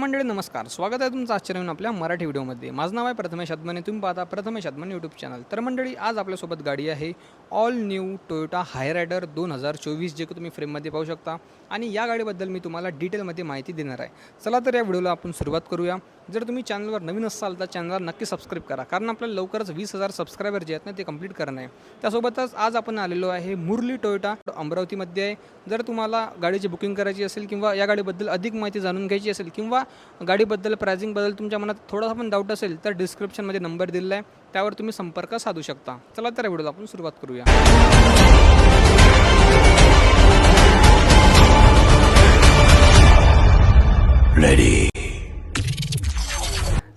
मंडळी नमस्कार. स्वागत आहे तुमचं आश्चर्य आपल्या मराठी व्हिडिओमध्ये. माझं नाव आहे प्रथमेश आदमाने तुम्ही पाहता प्रथमेश आदमान यूट्यूब चॅनल तर मंडळी आज आपल्यासोबत गाडी आहे all new Toyota Hyryder दोन हजार चोवीस जे की तुम्ही फ्रेममध्ये पाहू शकता. आणि या गाडीबद्दल मी तुम्हाला डिटेलमध्ये माहिती देणार आहे. चला तर या व्हिडिओला आपण सुरुवात करूया. जर तुम्ही चॅनलवर नवीन असाल तर चॅनलला नक्की सबस्क्राईब करा. कारण आपल्याला लवकरच वीस हजार सबस्क्रायबर जे आहेत ना ते कंप्लीट करणं आहे. त्यासोबतच आज आपण आलेलो आहे मुरली टोयोटा अमरावतीमध्ये. आहे जर तुम्हाला गाडीची बुकिंग करायची असेल किंवा या गाडीबद्दल अधिक माहिती जाणून घ्यायची असेल किंवा गाडीबद्दल प्रायझिंगबद्दल तुमच्या मनात थोडासा पण डाऊट असेल तर डिस्क्रिप्शनमध्ये नंबर दिलेला आहे. त्यावर तुम्ही संपर्क साधू शकता. चला तर व्हिडिओला आपण सुरुवात करूया.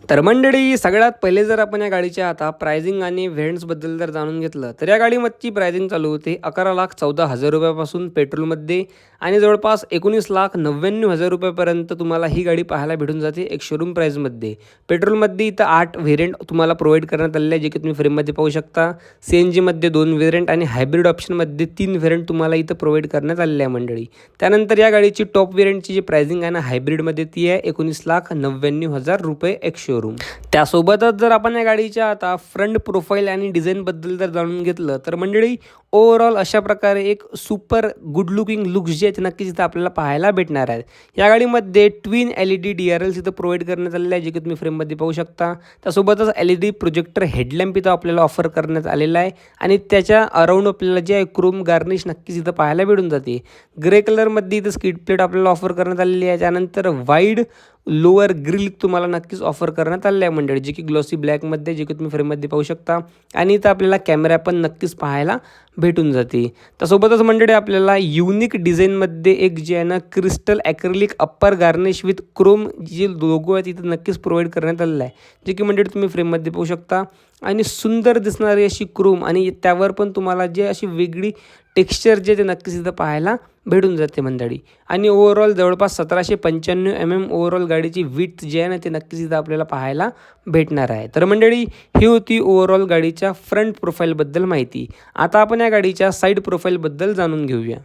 तर मंडळी सगळ्यात पहिले जर आपण या गाडीच्या आता प्रायझिंग आणि व्हेंट्सबद्दल जर जाणून घेतलं तर या गाडीमधची प्रायझिंग चालू होते अकरा लाख चौदा हजार रुपयापासून पेट्रोलमध्ये आणि जवळपास एकोणीस लाख नव्याण्णव हजार रुपयापर्यंत तुम्हाला ही गाडी पाहायला भेटून जाते एक शोरूम प्राईजमध्ये पेट्रोलमध्ये इथं आठ व्हेरियंट तुम्हाला प्रोव्हाइड करण्यात आलेले आहे जे की तुम्ही फ्रेममध्ये पाहू शकता. सी एन जीमध्ये दोन व्हेरियंट आणि हायब्रिड ऑप्शनमध्ये तीन व्हेरियंट तुम्हाला इथं प्रोव्हाइड करण्यात आलेले आहे मंडळी. त्यानंतर या गाडीची टॉप व्हेरियंटची जी प्रायझिंग आहे ना हायब्रिडमध्ये ती आहे एकोणीस लाख नव्याण्णव हजार रुपये एक शोरूम त्यासोबतच जर आपण या गाडीच्या आता फ्रंट प्रोफाईल आणि डिझाईनबद्दल जर जाणून घेतलं तर मंडळी ओव्हरऑल अशा प्रकारे एक सुपर गुड लुकिंग लुक्स जे आहेत नक्कीच इथं आपल्याला पाहायला भेटणार आहेत या गाडीमध्ये twin L E D D R Ls इथं प्रोव्हाइड करण्यात आलेलं आहे जे की तुम्ही फ्रेममध्ये पाहू शकता. त्यासोबतच L E D projector headlamp इथं आपल्याला ऑफर करण्यात आलेला आहे. आणि त्याच्या अराऊंड आपल्याला जे आहे क्रोम गार्निश नक्कीच इथं पाहायला भेटून जाते. ग्रे कलरमध्ये इथं स्किट प्लेट आपल्याला ऑफर करण्यात आलेली आहे. त्यानंतर वाईड लोअर ग्रिल तुम्हाला नक्कीच ऑफर करण्यात आलेलं आहे मंडळी जे की ग्लॉसी ब्लॅकमध्ये जे की तुम्ही फ्रेममध्ये पाहू शकता. आणि इथं आपल्याला कॅमेरा पण नक्कीच पाहायला भेटून जाते. त्यासोबतच मंडळी आपल्याला युनिक डिझाईनमध्ये एक जे आहे ना crystal acrylic upper garnish with chrome जे लोगो आहे तिथं नक्कीच प्रोव्हाइड करण्यात आलेलं आहे. जे की मंडळी तुम्ही फ्रेममध्ये पाहू शकता. आणि सुंदर दिसणारी अशी क्रोम आणि त्यावर पण तुम्हाला जे अशी वेगळी टेक्स्चर जे ते नक्कीच इथं पाहायला भेटून जाते मंडळी. आणि ओव्हरऑल जवळपास सतराशे पंच्याण्णव एम एम ओव्हरऑल गाडीची विथ जी आहे ना ते नक्कीच इथं आपल्याला पाहायला भेटणार आहे. तर मंडळी ही होती ओव्हरऑल गाडीच्या फ्रंट प्रोफाईलबद्दल माहिती. आता आपण या गाडीच्या साईड प्रोफाईलबद्दल जाणून घेऊया.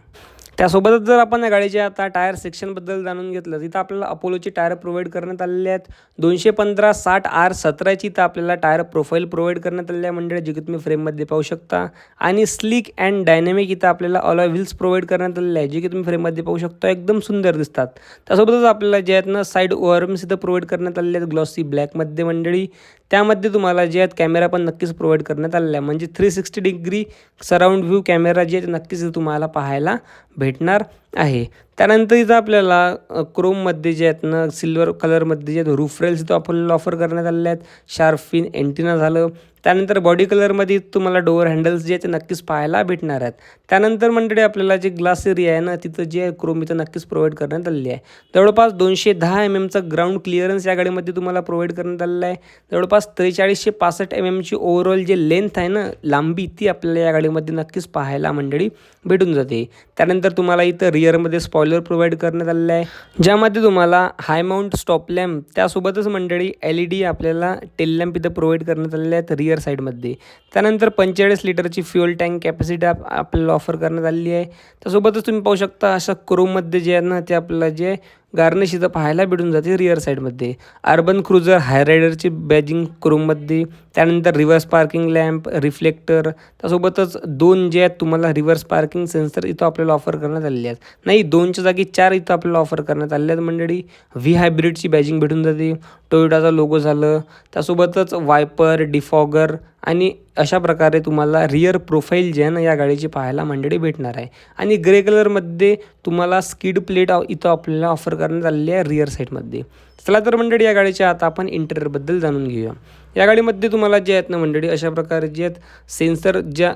त्यासोबतच जर आपण या गाडीच्या आता टायर सेक्शनबद्दल जाणून घेतलं तिथं आपल्याला अपोलोची टायर प्रोव्हाइड करण्यात आलेले आहेत. दोनशे पंधरा साठ आर सतराची इथं आपल्याला टायर प्रोफाईल प्रोव्हाइड करण्यात आलेली आहे. मंडळी जे की तुम्ही फ्रेममध्ये पाहू शकता. आणि स्लिक अँड डायनॅमिक इथं आपल्याला अलॉय व्हील्स प्रोव्हाइड करण्यात आलेले आहे जे की तुम्ही फ्रेममध्ये पाहू शकता एकदम सुंदर दिसतात. त्यासोबतच आपल्याला जे आहेत ना साईड ओअरम्स इथं प्रोव्हाइड करण्यात आलेले आहेत. ग्लॉसी ब्लॅकमध्ये मंडळी. त्यामध्ये तुम्हाला जे आहेत कॅमेरा पण नक्कीच प्रोव्हाइड करण्यात आलेला आहे म्हणजे three sixty degree surround view camera जे आहेत नक्कीच तुम्हाला पाहायला भेटणार आहे. त्यानंतर इथं आपल्याला क्रोममध्ये जे आहेत ना सिल्वर कलरमध्ये जे आहेत रुफरेल्स इथं आपल्याला ऑफर करण्यात आलेले आहेत. शार्फिन एंटिना झालं. त्यानंतर बॉडी कलरमध्ये तुम्हाला डोअर हँडल्स जे आहेत ते नक्कीच पाहायला भेटणार आहेत. त्यानंतर मंडळी आपल्याला जे ग्लास एरिया आहे ना तिथं जे क्रोम इथं नक्कीच प्रोव्हाइड करण्यात आलेली आहे. जवळपास दोनशे दहा एम एमचा ग्राउंड क्लिअरन्स या गाडीमध्ये तुम्हाला प्रोव्हाइड करण्यात आलेला आहे. जवळपास त्रेचाळीसशे पासष्ट एम एमची ओव्हरऑल जे लेंथ आहे ना लांबी ती आपल्याला या गाडीमध्ये नक्कीच पाहायला मंडळी भेटून जाते. त्यानंतर तुम्हाला इथं रिअरमध्ये स्पॉल स्पॉयलर प्रोव्हाइड करण्यात आलेलं आहे. ज्यामध्ये तुम्हाला हाय माउंट स्टॉप लॅम्प त्यासोबतच मंडळी एल ई डी आपल्याला टेल लॅम्प इथं प्रोव्हाइड करण्यात आलेले आहेत रिअर साईडमध्ये त्यानंतर पंचेचाळीस लिटरची फ्युअल टँक कॅपॅसिटी आप आपल्याला ऑफर करण्यात आलेली आहे. त्यासोबतच तुम्ही पाहू शकता अशा क्रोममध्ये जे आहे ना ते आपल्याला जे गार्निश इथं पाहायला भेटून जाते रिअर साईडमध्ये अर्बन क्रुझर हायरायडरची बॅजिंग क्रोममध्ये त्यानंतर रिव्हर्स पार्किंग लॅम्प रिफ्लेक्टर त्यासोबतच दोन जे आहेत तुम्हाला रिव्हर्स पार्किंग सेन्सर इथं आपल्याला ऑफर करण्यात आलेले आहेत. नाही दोनच्या जागी चार इथं आपल्याला ऑफर करण्यात आलेले आहेत मंडळी. व्ही हायब्रिडची बॅजिंग भेटून जाते. टोयोटाचा लोगो झालं. त्यासोबतच वायपर डिफॉगर आणि अशा प्रकारे तुम्हाला रिअर प्रोफाईल जे आहे ना या गाडीची पाहायला मंडळी भेटणार आहे. आणि ग्रे कलरमध्ये तुम्हाला स्किड प्लेट इथं आपल्याला ऑफर करण्यात आलेली आहे रिअर साईडमध्ये चला तर मंडळी या गाडीच्या आता आपण इंटेरियरबद्दल जाणून घेऊया. या गाडीमध्ये तुम्हाला जे आहेत ना मंडळी अशा प्रकारे जे आहेत सेन्सर ज्या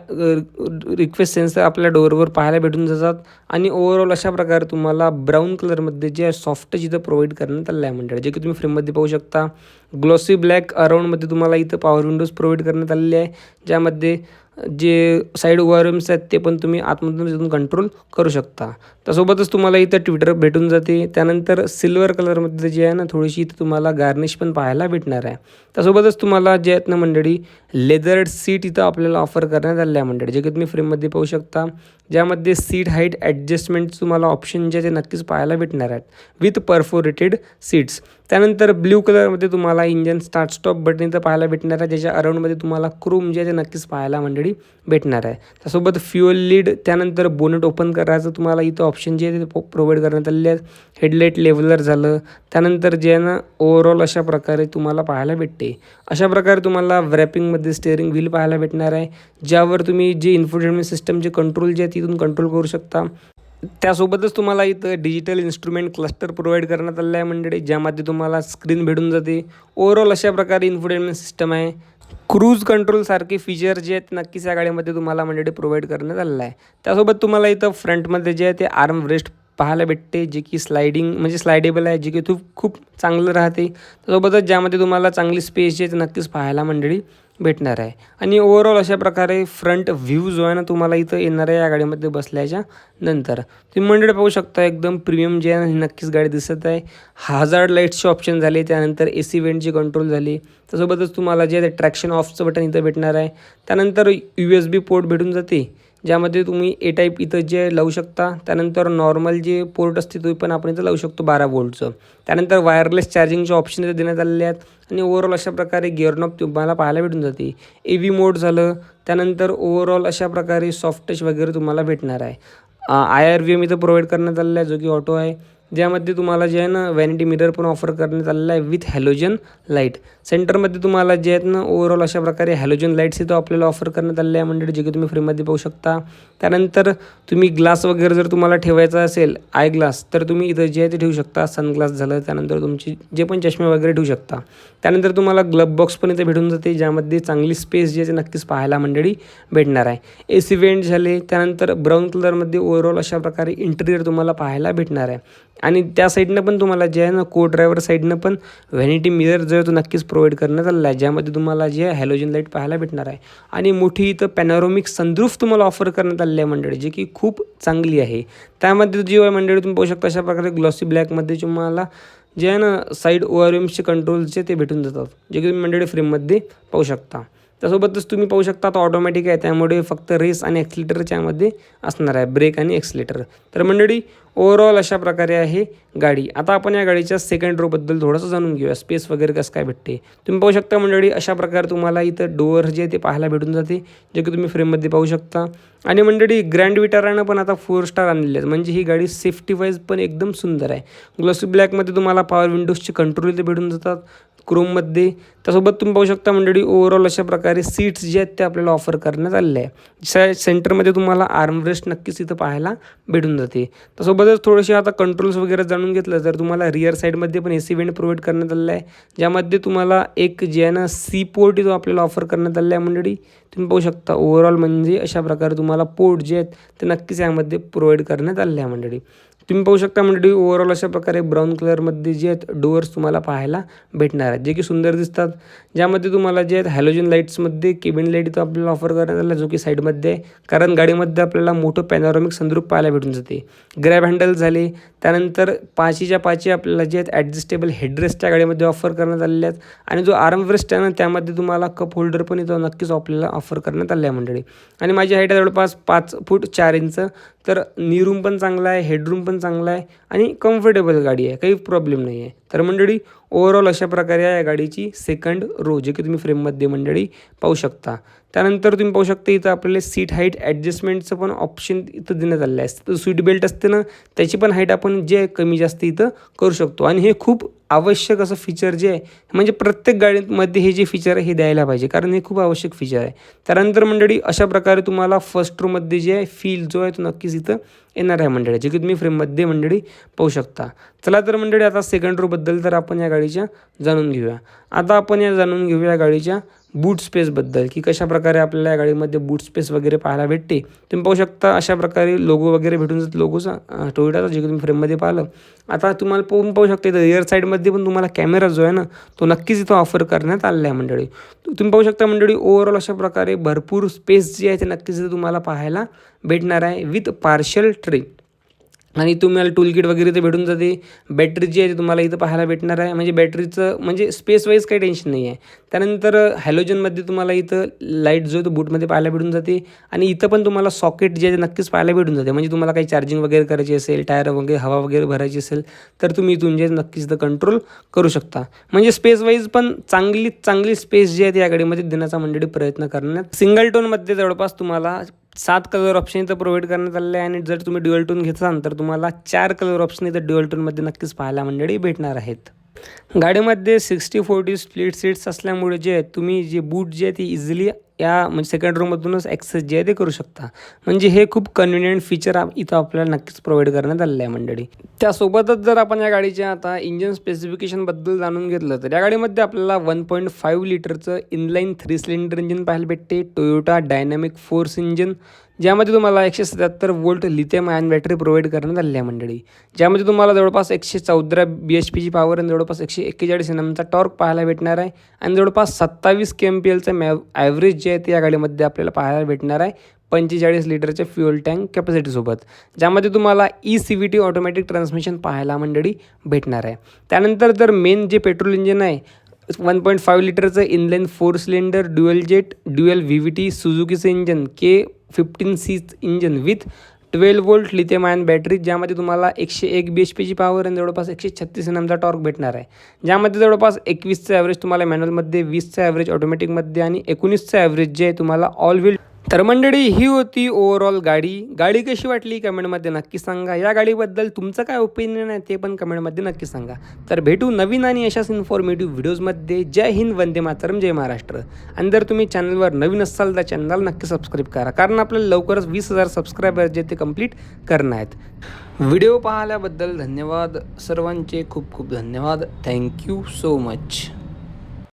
रिक्वेस्ट सेन्सर आपल्या डोअरवर पाहायला भेटून जातात आणि ओव्हरऑल अशा प्रकारे तुम्हाला ब्राऊन कलरमध्ये जे सॉफ्ट जिथं प्रोव्हाइड करण्यात आलं आहे मंडळी जे की तुम्ही फ्रेममध्ये पाहू शकता. ग्लॉसी ब्लॅक अराऊंडमध्ये तुम्हाला इथं पॉवर विंडोज प्रोव्हाइड करण्यात आलेले आहे ज्यामध्ये जे साईड ओव्हरम्स आहेत ते पण तुम्ही आतमधून तिथून कंट्रोल करू शकता. त्यासोबतच तुम्हाला इथं ट्विटर भेटून जाते. त्यानंतर सिल्वर कलरमध्ये जे आहे ना थोडीशी इथं तुम्हाला गार्निश पण पाहायला भेटणार आहे. त्यासोबतच तुम्हाला जे आहेत ना मंडळी लेदर्ड सीट इथं आपल्याला ऑफर करण्यात आलेलं आहे मंडळी. जे की तुम्ही फ्रेममध्ये पाहू शकता. ज्यामध्ये सीट हाईट ॲडजस्टमेंट तुम्हाला ऑप्शन जे आहे ते नक्कीच पाहायला भेटणार आहेत. विथ परफोरेटेड सीट्स त्यानंतर ब्ल्यू कलरमध्ये तुम्हाला इंजन स्टार्ट स्टॉप बटन इथं पाहायला भेटणार आहे ज्याच्या अराऊंडमध्ये तुम्हाला क्रोम जे आहे ते नक्कीच पाहायला मंडळी भेटणार आहे. त्यासोबत फ्युअल लीड त्यानंतर बोनट ओपन करायचं तुम्हाला इथं ऑप्शन जे आहे ते प्रोव्हाइड करण्यात आलेले आहेत. हेडलाईट लेवलर झालं त्यानंतर जे आहे ना ओव्हरऑल अशा प्रकारे तुम्हाला पाहायला भेटते. अशा प्रकारे तुम्हाला व्रॅपिंगमध्ये स्टेअरिंग व्हील पाहायला भेटणार आहे ज्यावर तुम्ही जे इन्फोटेनमेंट सिस्टम जे कंट्रोल जे आहे तिथून कंट्रोल करू शकता. त्यासोबतच तुम्हाला इथं डिजिटल इन्स्ट्रुमेंट क्लस्टर प्रोव्हाइड करण्यात आलेलं आहे मंडळी ज्यामध्ये तुम्हाला स्क्रीन भेटून जाते. ओव्हरऑल अशा प्रकारे इन्फोटेनमेंट सिस्टम आहे. क्रूज कंट्रोलसारखे फीचर जे आहेत नक्कीच या गाडीमध्ये तुम्हाला मंडळी प्रोव्हाइड करण्यात आलेलं आहे. त्यासोबत तुम्हाला इथं फ्रंटमध्ये जे आहे ते आर्म रेस्ट पाहायला भेटते जे की स्लायडिंग म्हणजे स्लायडेबल आहे जे की खूप खूप चांगलं राहते. त्यासोबतच ज्यामध्ये तुम्हाला चांगली स्पेस जे आहे ते नक्कीच पाहायला मंडळी भेटणार आहे. आणि ओवरऑल अशा प्रकारे फ्रंट व्ह्यू जो आहे ना तुम्हाला इथं येणार आहे या गाडीमध्ये बसल्याच्या नंतर. तुम्ही मंडळ पाहू शकता एकदम प्रीमियम जे आहे नक्कीच गाडी दिसत आहे. हजार लाईट्सचे ऑप्शन झाले त्यानंतर ए सी वेंटची कंट्रोल झाली. त्यासोबतच तुम्हाला जे आहे ट्रॅक्शन ऑफचं बटन इथं भेटणार आहे. त्यानंतर यू एस बी पोर्ट भेटून जाते. ज्यामध्ये तुम्ही ए टाईप इथं जे लावू शकता त्यानंतर नॉर्मल जे पोर्ट असते तो पण आपण इथं लावू शकतो बारा वोल्टचं त्यानंतर वायरलेस चार्जिंगचे ऑप्शन इथं देण्यात आलेले आहेत. आणि ओव्हरऑल अशा प्रकारे गिअरनॉप तुम्हाला पाहायला भेटून जाते. ए व्ही मोड झालं त्यानंतर ओव्हरऑल अशा प्रकारे सॉफ्ट टच वगैरे तुम्हाला भेटणार आहे. आय आर व्ही एम इथं प्रोव्हाइड करण्यात आलेला आहे जो की ऑटो आहे. ज्यामध्ये तुम्हाला जे आहे ना वॅनिटी मिरर पण ऑफर करण्यात आलेला आहे विथ हॅलोजन लाइट सेंटरमध्ये तुम्हाला जे आहेत ना ओव्हरऑल अशा प्रकारे हॅलोजन लाईट्स इथं आपल्याला ऑफर करण्यात आलेले आहे मंडळी जे की तुम्ही फ्रीमध्ये पाहू शकता. त्यानंतर तुम्ही ग्लास वगैरे जर तुम्हाला ठेवायचा असेल आय ग्लास तर तुम्ही इथं जे आहे ते ठेवू शकता. सनग्लास झालं त्यानंतर तुमची जे पण चष्मे वगैरे ठेवू शकता. त्यानंतर तुम्हाला ग्लब बॉक्स पण इथे भेटून जाते ज्यामध्ये चांगली स्पेस जी आहे ते नक्कीच पाहायला मंडळी भेटणार आहे. ए सी वेंट झाले त्यानंतर ब्राऊन कलरमध्ये ओव्हरऑल अशा प्रकारे इंटेरियर तुम्हाला पाहायला भेटणार आहे. आणि त्या साईडनं पण तुम्हाला जे आहे ना को ड्रायव्हर साईडनं पण व्हॅनिटी मिरर जो आहे तो नक्कीच प्रोव्हाइड करण्यात आलेला आहे ज्यामध्ये तुम्हाला जे आहे हॅलोजन लाइट पाहायला भेटणार आहे. आणि मोठी इथं पॅनोरोमिक सनरूफ तुम्हाला ऑफर करण्यात आलेली आहे मंडळी जी की खूप चांगली आहे. त्यामध्ये जी आहे मंडळी तुम्ही पाहू शकता अशा प्रकारे ग्लॉसी ब्लॅकमध्ये तुम्हाला जे आहे ना साईड ओ आर एमचे कंट्रोलचे ते भेटून जातात. जे की तुम्ही मंडळी फ्रेममध्ये पाहू शकता. त्यासोबतच तुम्ही पाहू शकता आता ऑटोमॅटिक आहे. त्यामुळे फक्त रेस आणि ॲक्सिलेटर यामध्ये असणार आहे. ब्रेक आणि ॲक्सिलेटर तर मंडळी ओवरऑल अशा प्रकारे आहे गाडी. आता आपण या गाडीच्या सेकंड रोबद्दल थोडंसं जाणून घेऊया. स्पेस वगैरे कसं काय भेटते? तुम्ही पाहू शकता मंडळी अशा प्रकारे तुम्हाला इथं डोअर जे आहे ते पाहायला भेटून जाते जे की तुम्ही फ्रेममध्ये पाहू शकता. आणि मंडळी ग्रँड विटारानं पण आता फोर स्टार आणलेले आहेत. म्हणजे ही गाडी सेफ्टी वाईज पण एकदम सुंदर आहे. ग्लॉसी ब्लॅकमध्ये तुम्हाला पॉवर विंडोजचे कंट्रोल इथे भेटून जातात क्रोममध्ये त्यासोबत तुम्ही पाहू शकता मंडळी ओव्हरऑल अशा प्रकारे सीट्स जे आहेत ते आपल्याला ऑफर करण्यात आलेले आहे. सेंटरमध्ये तुम्हाला आर्मरेस्ट नक्कीच इथं पाहायला भेटून जाते. त्यासोबतच थोडेसे आता कंट्रोल्स वगैरे जाणून घेतलं तर तुम्हाला रिअर साईडमध्ये पण ए सी वेंट प्रोव्हाइड करण्यात आलेलं आहे ज्यामध्ये तुम्हाला एक जे आहे ना सी पोर्ट इथं आपल्याला ऑफर करण्यात आलेलं आहे मंडळी तुम्ही पाहू शकता. ओव्हरऑल म्हणजे अशा प्रकारे तुम्हाला पोर्ट जे आहेत ते नक्कीच यामध्ये प्रोव्हाइड करण्यात आलेले आहे मंडळी. तुम्ही पाहू शकता मंडळी ओव्हरऑल अशा प्रकारे ब्राऊन कलरमध्ये जे आहेत डोअर्स तुम्हाला पाहायला भेटणार आहेत. जे की सुंदर दिसतात ज्यामध्ये तुम्हाला जे आहेत हॅलोजन लाईट्समध्ये केबिन लाइट इथं आपल्याला ऑफर करण्यात आला जो की साईडमध्ये आहे. कारण गाडीमध्ये आपल्याला मोठं पॅनॉरॉमिक संद्रूप पाहायला भेटून जाते. ग्रॅब हँडल झाले त्यानंतर पाचीच्या पाची आपल्याला जे आहेत ॲडजस्टेबल हेडरेस्ट त्या गाडीमध्ये ऑफर करण्यात आलेल्या आहेत. आणि जो आर्मरेस्ट आहे ना त्यामध्ये तुम्हाला कप होल्डर पण इथं नक्कीच आपल्याला ऑफर करण्यात आले आहे मंडळी. आणि माझी हाईट आहे जवळपास पाच फूट चार इंच. तर नीरूम पण चांगला आहे हेडरूम पण चांगला आहे आणि कम्फर्टेबल गाडी आहे काही प्रॉब्लेम नाही आहे. तर मंडळी ओव्हरऑल अशा प्रकारे आहे या गाडीची सेकंड रो जे की तुम्ही फ्रेममध्ये मंडळी पाहू शकता. त्यानंतर तुम्ही पाहू शकता इथं आपल्याला सीट हाईट ॲडजस्टमेंटचं पण ऑप्शन इथं देण्यात आलेलं आहे. तर सीट बेल्ट असते ना त्याची पण हाईट आपण जे कमी जास्त इथं करू शकतो. आणि हे खूप आवश्यक असं फीचर जे आहे म्हणजे प्रत्येक गाडीमध्ये हे जे फीचर आहे हे द्यायला पाहिजे. कारण हे खूप आवश्यक फीचर आहे. त्यानंतर मंडळी अशा प्रकारे तुम्हाला फर्स्ट रोमध्ये जे आहे फील जो आहे तो नक्कीच इथं येणार आहे मंडळी. जे की तुम्ही फ्रेममध्ये मंडळी पाहू शकता. चला तर मंडळी आता सेकंड रोबद्दल तर आपण या गाडीच्या जाणून घेऊया. आता आपण या जाणून घेऊया या गाडीच्या बूट स्पेसबद्दल की कशा प्रकारे आपल्याला या गाडीमध्ये बूट स्पेस वगैरे पाहायला भेटते. तुम्ही पाहू शकता अशा प्रकारे लोगो वगैरे भेटून जात लोगोचा टोयोटाचा जे की तुम्ही फ्रेममध्ये पाहिलं आता तुम्हाला पोहून पाहू शकता इथं रिअर साईडमध्ये पण तुम्हाला कॅमेरा जो आहे ना तो नक्कीच इथं ऑफर करण्यात आलेला आहे मंडळी. तुम्ही पाहू शकता मंडळी ओव्हरऑल अशा प्रकारे भरपूर स्पेस जी आहे ते नक्कीच इथे तुम्हाला पाहायला भेटणार आहे विथ पार्शल ट्रे आणि तुम्हाला टूल किट वगैरे ते भेटून जाते. बॅटरी जी आहे ती तुम्हाला इथं पाहायला भेटणार आहे. म्हणजे बॅटरीचं म्हणजे स्पेस वाईज काही टेन्शन नाही आहे त्यानंतर हॅलोजनमध्ये तुम्हाला इथं लाइट जो आहे तो बूटमध्ये पाहायला भेटून जाते. आणि इथं पण तुम्हाला सॉकेट जे आहे ते नक्कीच पाहायला भेटून जाते. म्हणजे तुम्हाला काही चार्जिंग वगैरे करायची असेल टायर वगैरे हवा वगैरे भरायची असेल तर तुम्ही इथून जे नक्कीच इथं कंट्रोल करू शकता. म्हणजे स्पेस वाईज पण चांगली चांगली स्पेस जी आहे ती या गाडीमध्ये देण्याचा मंडळी प्रयत्न करण्यात सिंगल टोनमध्ये जवळपास तुम्हाला सात कलर ऑप्शन इथं प्रोव्हाइड करण्यात आले आहे. आणि जर तुम्ही ड्युअल टून घेतला तर तुम्हाला चार कलर ऑप्शन इथं ड्युअल टूनमध्ये नक्कीच पाहायला मंडळी भेटणार आहेत. गाडीमध्ये सिक्स्टी फोर्टी स्प्लिट सीट्स असल्यामुळे जे तुम्ही जे बूट जे आहे ती इझिली या म्हणजे सेकंड रूममधूनच ॲक्सेस जे आहे ते करू शकता. म्हणजे हे खूप कन्व्हिनियंट फीचर आप इथं आपल्याला नक्कीच प्रोव्हाइड करण्यात आलेलं आहे मंडळी. त्यासोबतच जर आपण या गाडीच्या आता इंजिन स्पेसिफिकेशनबद्दल जाणून घेतलं तर या गाडीमध्ये आपल्याला वन पॉईंट फाईव्ह लिटरचं इनलाईन थ्री सिलेंडर इंजिन पाहायला भेटते. टोयोटा डायनॅमिक फोर्स इंजिन ज्यामध्ये तुम्हाला एकशे सत्याहत्तर volt lithium ion battery provide करण्यात आलेली आहे मंडळी. ज्यामध्ये तुम्हाला जवळपास एकशे चौदा बी एच पीची पॉवर आणि जवळपास एकशे एक्केचाळीस एन एमचा टॉर्क पाहायला भेटणार आहे. आणि जवळपास सत्तावीस के एम पी एलचं मॅ ॲव्हरेज जे आहे ते या गाडीमध्ये आपल्याला पाहायला भेटणार आहे. पंचेचाळीस लिटरच्या फ्युअल टँक कॅपॅसिटीसोबत ज्यामध्ये तुम्हाला E C V T automatic transmission पाहायला मंडळी भेटणार आहे. त्यानंतर जर मेन जे पेट्रोल इंजिन आहे वन पॉईंट फाईव्ह लिटरचं inline four cylinder dual jet dual V V T सुझुकीचं engine K fifteen सीच engine with twelve volt lithium ion battery ज्यामध्ये तुम्हाला एकशे एक बी एच पीची पॉवर आणि जवळपास एकशे छत्तीस एन एमचा टॉर्क भेटणार आहे. ज्यामध्ये जवळपास एकवीसचं ॲव्हरेज तुम्हाला मॅन्युअलमध्ये वीसचं ॲव्हरेज ऑटोमॅटिकमध्ये आणि एकोणीसचं ॲव्हरेज जे आहे तुम्हाला ऑल व्हील तर मंडळी ही होती ओव्हरऑल गाडी. गाडी कशी वाटली कमेंटमध्ये नक्की सांगा. या गाडीबद्दल तुमचं काय ओपिनियन आहे ते पण कमेंटमध्ये नक्की सांगा. तर भेटू नवीन आणि अशाच इन्फॉर्मेटिव्ह व्हिडिओजमध्ये जय हिंद वंदे मातरम जय महाराष्ट्र. आणि जर तुम्ही चॅनलवर नवीन असाल तर चॅनलला नक्की सबस्क्राईब करा. कारण आपल्याला लवकरच वीस हजार सबस्क्रायबर जे ते कंप्लीट करणं आहेत. व्हिडिओ पाहिल्याबद्दल धन्यवाद. सर्वांचे खूप खूप धन्यवाद. Thank you so much